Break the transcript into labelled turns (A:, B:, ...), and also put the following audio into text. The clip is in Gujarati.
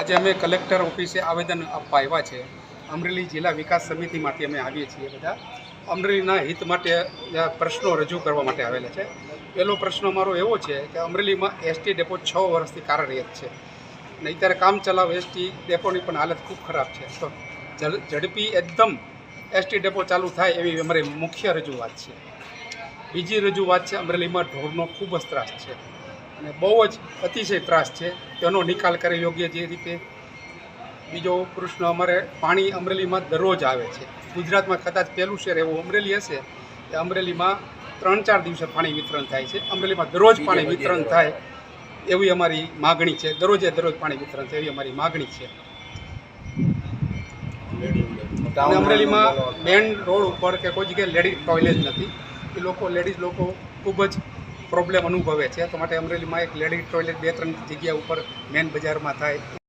A: આજે અમે કલેક્ટર ઓફિસે આવેદન આપવા આવ્યા છે. અમરેલી જિલ્લા વિકાસ સમિતિમાંથી અમે આવીએ છીએ બધા. અમરેલીના હિત માટે પ્રશ્નો રજૂ કરવા માટે આવેલા છે. પહેલો પ્રશ્ન અમારો એવો છે કે અમરેલીમાં એસટી ડેપો છ વર્ષથી કાર્યરત છે. અને અત્યારે કામ ચલાવ એસટી ડેપોની પણ હાલત ખૂબ ખરાબ છે. તો ઝડપી એકદમ એસટી ડેપો ચાલુ થાય એવી અમારી મુખ્ય રજૂઆત છે. બીજી રજૂઆત છે અમરેલીમાં ઢોરનો ખૂબ જ ત્રાસ છે. અને બહુ જ અતિશય ત્રાસ છે. તેનો નિકાલ કરે યોગ્ય જે રીતે બીજો પ્રશ્ન અમારે પાણી અમરેલીમાં દરરોજ આવે છે. ગુજરાતમાં કદાચ પહેલું શહેર એવું અમરેલી હશે કે અમરેલીમાં ત્રણ ચાર દિવસે પાણી વિતરણ થાય છે. અમરેલીમાં દરરોજ પાણી વિતરણ થાય એવી અમારી માગણી છે. દરરોજે દરરોજ પાણી વિતરણ થાય એવી અમારી માગણી છે. અમરેલીમાં મેન રોડ ઉપર કે કોઈ જગ્યાએ લેડીઝ ટોયલેટ નથી. એ લોકો લેડીઝ લોકો ખૂબ જ પ્રોબ્લેમ અનુભવે છે. તો માટે અમરેલીમાં એક લેડીઝ ટોયલેટ બે ત્રણ જગ્યા ઉપર મેન બજારમાં થાય.